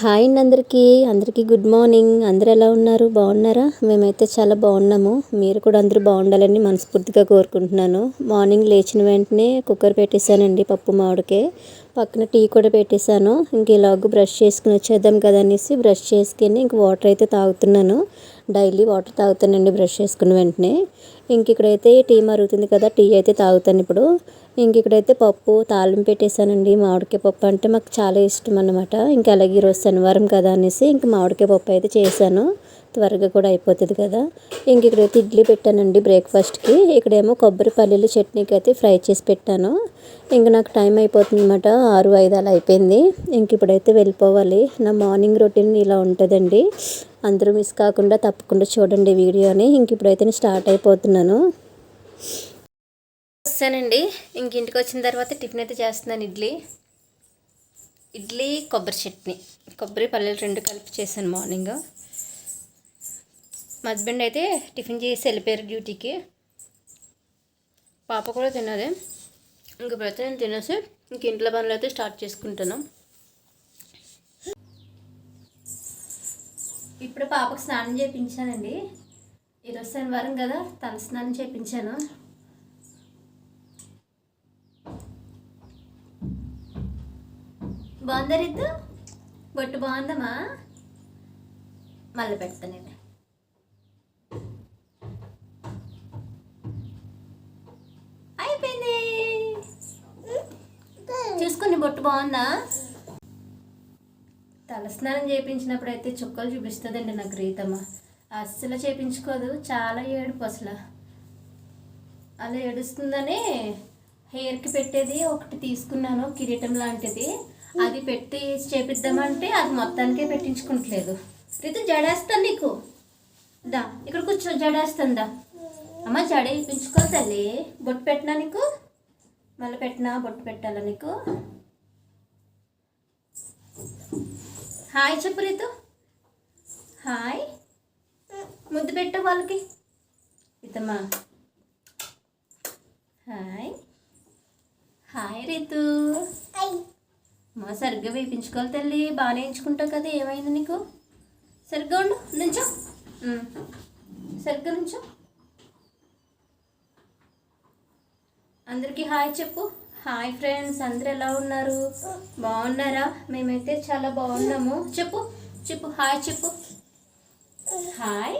Hi అండి అందరికీ. అందరికీ గుడ్ మార్నింగ్. అందరు ఎలా ఉన్నారు? బాగున్నారా? మేమైతే చాలా బాగున్నాము. మీరు కూడా అందరూ బాగుండాలని మనస్ఫూర్తిగా కోరుకుంటున్నాను. మార్నింగ్ లేచిన వెంటనే కుక్కర్ పెట్టేశానండి పప్పు మామిడికే. పక్కన టీ కూడా పెట్టేశాను. ఇంక ఇలాగ బ్రష్ చేసుకుని వచ్చేద్దాం కదా అనేసి బ్రష్ చేసుకుని ఇంక వాటర్ అయితే తాగుతున్నాను. డైలీ వాటర్ తాగుతానండి బ్రష్ చేసుకున్న వెంటనే. ఇంక ఇక్కడైతే టీ మరుగుతుంది కదా టీ అయితే తాగుతాను ఇప్పుడు. ఇంక ఇక్కడైతే పప్పు తాళం పెట్టేశానండి. మామిడికాయ పప్పు అంటే మాకు చాలా ఇష్టం అనమాట ఇంకా అలాగే ఈరోజు శనివారం కదా అనేసి ఇంక మామిడికాయ పప్పు అయితే చేశాను. త్వరగా కూడా అయిపోతుంది కదా. ఇంక ఇక్కడైతే ఇడ్లీ పెట్టానండి బ్రేక్ఫాస్ట్కి. ఇక్కడేమో కొబ్బరి పల్లీలు చట్నీకి అయితే ఫ్రై చేసి పెట్టాను. ఇంక నాకు టైం అయిపోతుంది అనమాట ఆరు ఐదు అలా అయిపోయింది. ఇంక ఇప్పుడైతే వెళ్ళిపోవాలి. నా మార్నింగ్ రొటీన్ ఇలా ఉంటుందండి. అందరూ మిస్ కాకుండా తప్పకుండా చూడండి వీడియోని ఇంక ఇప్పుడైతే నేను స్టార్ట్ అయిపోతున్నాను. వస్తానండి. ఇంక ఇంటికి వచ్చిన తర్వాత టిఫిన్ అయితే చేస్తున్నాను ఇడ్లీ. ఇడ్లీ కొబ్బరి చట్నీ. కొబ్బరి పల్లెలు రెండు కలిపి చేశాను మార్నింగ్. మా హస్బెండ్ అయితే టిఫిన్ చేసి వెళ్ళిపోయారు డ్యూటీకి. పాప కూడా తిన్నది. ఇంక ప్రతి నేను తినేసి ఇంక ఇంట్లో పనులు అయితే స్టార్ట్ చేసుకుంటాను ఇప్పుడు పాపకు స్నానం చేయించానండి ఈరోజు శనివారం కదా తల స్నానం చేయించాను బాగుందా రిద్దు బొట్టు బాగుందమ్మా? మళ్ళీ పెడతానండి. బొట్టు బాగుందా? తలస్నానం చేయించినప్పుడు అయితే చుక్కలు చూపిస్తుందండి నాకు రీతమ్మ అస్సలు చేయించుకోదు చాలా ఏడుపు అసలు. అలా ఏడుస్తుందని హెయిర్కి పెట్టేది ఒకటి తీసుకున్నాను కిరీటం లాంటిది. అది పెట్టి చేపిద్దామంటే అది మొత్తానికే పెట్టించుకుంటలేదు. రీతు జడేస్తాను నీకు. దా ఇక్కడ కూర్చో జడేస్తుందా దా. అమ్మ జడ వేయించుకో తల్లి. బొట్టు పెట్టినా నీకు? మళ్ళీ పెట్టినా బొట్టు పెట్టాలా నీకు? హాయ్ చెప్పు రీతు. హాయ్. ముద్దు పెట్టు వాళ్ళకి. ఇతమ్మా. హాయ్. హాయ్ రీతు. మా సరిగ్గా వేయించుకోవాలి తల్లి. బాగానే వేయించుకుంటావు కదా ఏమైంది నీకు? సరిగ్గా ఉండు నుంచో. సరిగ్గా నుంచో. అందరికీ హాయ్ చెప్పు. హాయ్ ఫ్రెండ్స్ అందరు ఎలా ఉన్నారు? బాగున్నారా? మేమైతే చాలా బాగున్నాము. చెప్పు చెప్పు హాయ్ చెప్పు. హాయ్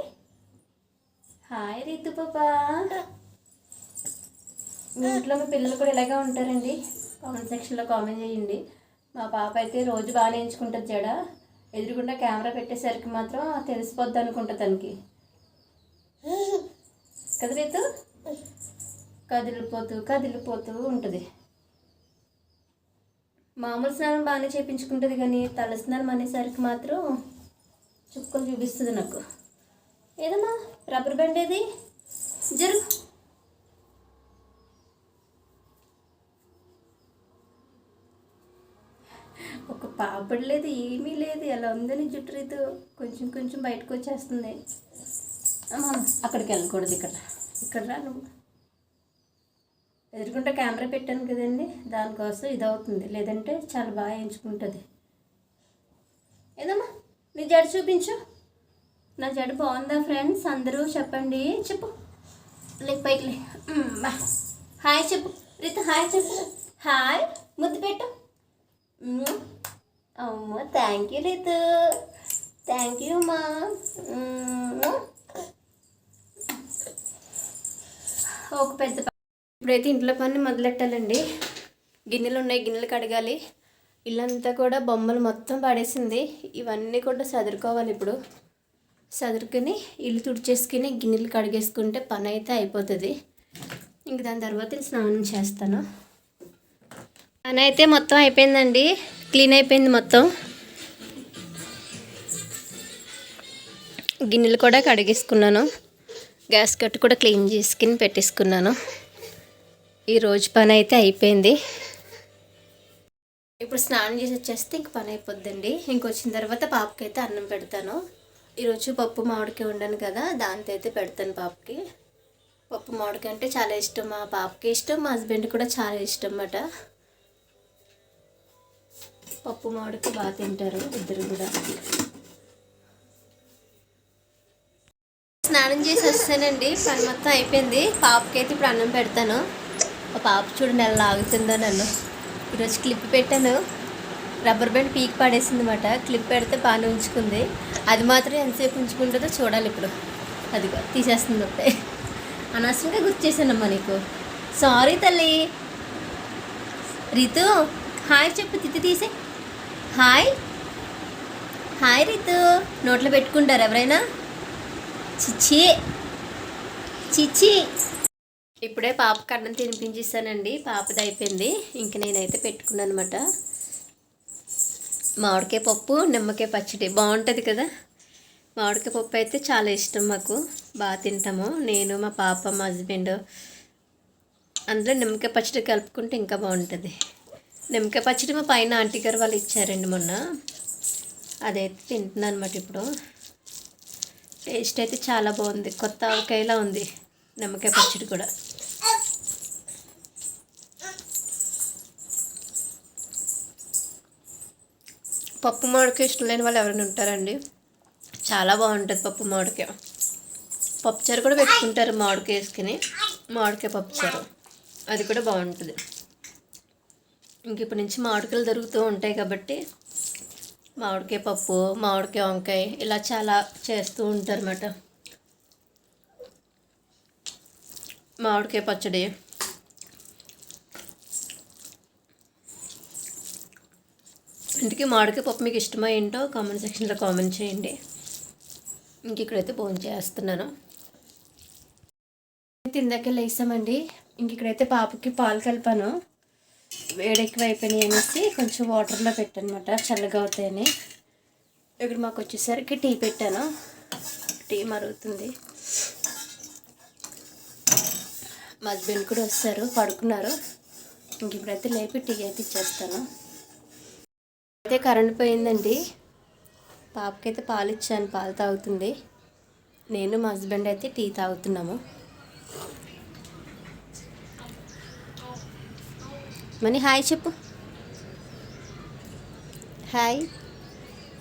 హాయ్ రీతు పాపా. మీ ఇంట్లో మీ పిల్లలు కూడా ఇలాగే ఉంటారండి. కామెంట్ సెక్షన్లో కామెంట్ చేయండి. మా పాప అయితే రోజు బాగా నేర్చుకుంటుంది జడ. ఎదురుగుండా కెమెరా పెట్టేసరికి మాత్రం తెలిసిపోద్ది అనుకుంటా తనకి. కదా రీతు? కదిలిపోతూ కదిలిపోతూ ఉంటుంది. మామూలు స్నానం బాగానే చేయించుకుంటుంది కానీ తల స్నానం అనేసరికి మాత్రం చుక్కలు చూపిస్తుంది నాకు. ఏదమ్మా? రబ్బర్ బ్యాండ్ ఏది? జరుగు ఒక పాపడి లేదు ఏమీ లేదు. ఎలా ఉందని జుట్టు రీతు కొంచెం కొంచెం బయటకు వచ్చేస్తుంది. అమ్మా అక్కడికి వెళ్ళకూడదు ఇక్కడ. ఇక్కడ రా నువ్వు. ఎదురుకుంటే కెమెరా పెట్టాను కదండి దానికోసం ఇది అవుతుంది లేదంటే చాలా బాగా ఎంచుకుంటుంది. ఏదమ్మా నీ జడ చూపించు. నా జడ బాగుందా ఫ్రెండ్స్ అందరూ చెప్పండి. చెప్పు. లేక పైకి లే. హాయ్ చెప్పు. రీత హాయ్ చెప్పు. హాయ్. ముద్దు పెట్టు. అమ్మో thank you Ritu. Thank you మా. ఒక పెద్ద ఇప్పుడైతే ఇంట్లో పని మొదలెట్టాలండి. గిన్నెలు ఉన్నాయి గిన్నెలు కడగాలి. ఇల్లంతా కూడా బొమ్మలు మొత్తం పడేసింది. ఇవన్నీ కూడా సదురుకోవాలి ఇప్పుడు. సదురుకుని ఇల్లు తుడిచేసుకుని గిన్నెలు కడిగేసుకుంటే పని అయితే అయిపోతుంది. ఇంక దాని తర్వాత నేను స్నానం చేస్తాను. పని అయితే మొత్తం అయిపోయిందండి. క్లీన్ అయిపోయింది మొత్తం. గిన్నెలు కూడా కడిగేసుకున్నాను. గ్యాస్ కట్టు కూడా క్లీన్ చేసుకుని పెట్టేసుకున్నాను. ఈరోజు పని అయితే అయిపోయింది. ఇప్పుడు స్నానం చేసి వచ్చేస్తే ఇంక పని అయిపోద్దండి. ఇంకొచ్చిన తర్వాత పాపకి అయితే అన్నం పెడతాను. ఈరోజు పప్పు మామిడికి వండాను కదా దాంతో అయితే పెడతాను పాపకి. పప్పు మామిడికి అంటే చాలా ఇష్టం మా పాపకి. ఇష్టం మా హస్బెండ్ కూడా చాలా ఇష్టం అన్నమాట. పప్పు మామిడికి బాగా తింటారు ఇద్దరు కూడా. స్నానం చేసి వస్తానండి. పని మొత్తం అయిపోయింది. పాపకి అయితే ఇప్పుడు అన్నం పెడతాను. ఆ పాప చూడండి ఎలా లాగుతుందో నన్ను. ఈరోజు క్లిప్ పెట్టాను. రబ్బర్ బ్యాండ్ పీక్ పడేసింది అనమాట క్లిప్ పెడితే బాగానే ఉంచుకుంది. అది మాత్రం ఎంతసేపు ఉంచుకుంటుందో చూడాలి ఇప్పుడు. అదిగో తీసేస్తుంది ఒకటే. అనవసరంగా గుర్తు చేశానమ్మా నీకు. సారీ తల్లి. రితు హాయ్ చెప్పు తిత్తి తీసే. హాయ్. హాయ్ రితు. నోట్లో పెట్టుకుంటారు ఎవరైనా? చిచ్చి. చిచ్చి. ఇప్పుడే పాపకు అన్నం తినిపించేసానండి. పాపది అయిపోయింది. ఇంక నేనైతే పెట్టుకున్నాను అనమాట మామిడికాయ పప్పు నిమ్మకాయ పచ్చడి. బాగుంటుంది కదా? మామిడికాయ పప్పు అయితే చాలా ఇష్టం మాకు. బాగా తింటాము. నేను మా పాప మా హస్బెండ్ అందులో నిమ్మకాయ పచ్చడి కలుపుకుంటే ఇంకా బాగుంటుంది. నిమ్మకాయ పచ్చడి మా పైన ఆంటీ గారు వాళ్ళు ఇచ్చారండి మొన్న. అదైతే తింటున్నాను అనమాట ఇప్పుడు. టేస్ట్ అయితే చాలా బాగుంది. కొత్త ఆవకాయలా ఉంది నిమ్మకాయ పచ్చడి కూడా. పప్పు మామిడికాయ ఇష్టం లేని వాళ్ళు ఎవరైనా ఉంటారండి. చాలా బాగుంటుంది పప్పు మామిడికాయ. పప్పుచారు కూడా పెట్టుకుంటారు మామిడికాయ వేసుకుని మామిడికాయ పప్పుచారు అది కూడా బాగుంటుంది. ఇంక ఇప్పటి నుంచి మామిడికాయలు దొరుకుతూ ఉంటాయి కాబట్టి మామిడికాయ పప్పు మామిడికాయ వంకాయ ఇలా చాలా చేస్తూ ఉంటారు అన్నమాట మామిడికాయ పచ్చడి. ఇంటికి మామిడికాయ పప్పు మీకు ఇష్టమా ఏంటో కామెంట్ సెక్షన్లో కామెంట్ చేయండి. ఇంక ఇక్కడైతే భోజనం చేస్తున్నాను. తిందాకే లేసామండి. ఇంక ఇక్కడైతే పాపకి పాలు కలిపాను. వేడి ఎక్కువ అయిపోయినాయి అనేసి కొంచెం వాటర్లో పెట్టానమాట చల్లగా అవుతాయని. ఇక్కడ మాకు వచ్చేసరికి టీ పెట్టాను. టీ మరుగుతుంది. మా హస్బెండ్ కూడా వస్తారు పడుకున్నారు. ఇంక ఇప్పుడైతే లేపి టీ అయితే ఇచ్చేస్తాను. అయితే కరెంట్ పోయిందండి. పాపకైతే పాలు ఇచ్చాను పాలు తాగుతుంది. నేను మా హస్బెండ్ అయితే టీ తాగుతున్నాము. మనీ హాయ్ చెప్పు. హాయ్.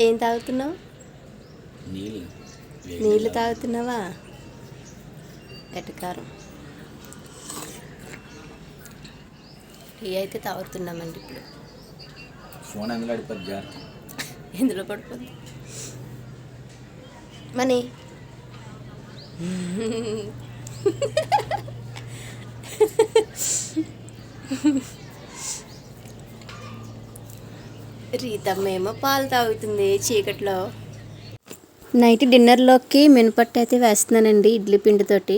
ఏం తాగుతున్నావు? నీళ్ళు. నీళ్ళు తాగుతున్నావా? ఎటకారం. టీ అయితే తాగుతున్నామండి ఇప్పుడు. ఫోన్ అందులో అడిపోద్ది జాగ్రత్త. ఎందులో పడిపోద్ది? మనీ. రీతమ్మేమో పాలు తాగుతుంది చీకట్లో. నైట్ డిన్నర్లోకి మినపట్టు అయితే వేస్తున్నానండి ఇడ్లీ పిండితోటి.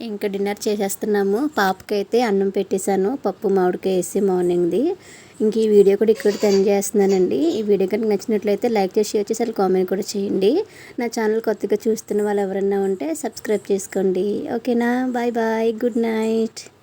ఇంకా డిన్నర్ చేసేస్తున్నాము. పాపకైతే అన్నం పెట్టేశాను. పప్పు మామిడికాయ వేసి మార్నింగ్ది. ఇంక ఈ వీడియో కూడా ఇక్కడ తెన్ చేస్తున్నానండి. ఈ వీడియో కనుక నచ్చినట్లయితే లైక్ చేసి షేర్ చేసి అసలు కామెంట్ కూడా చేయండి. నా ఛానల్ కొత్తగా చూస్తున్న వాళ్ళు ఎవరన్నా ఉంటే సబ్స్క్రైబ్ చేసుకోండి. ఓకేనా? Bye bye. Good night.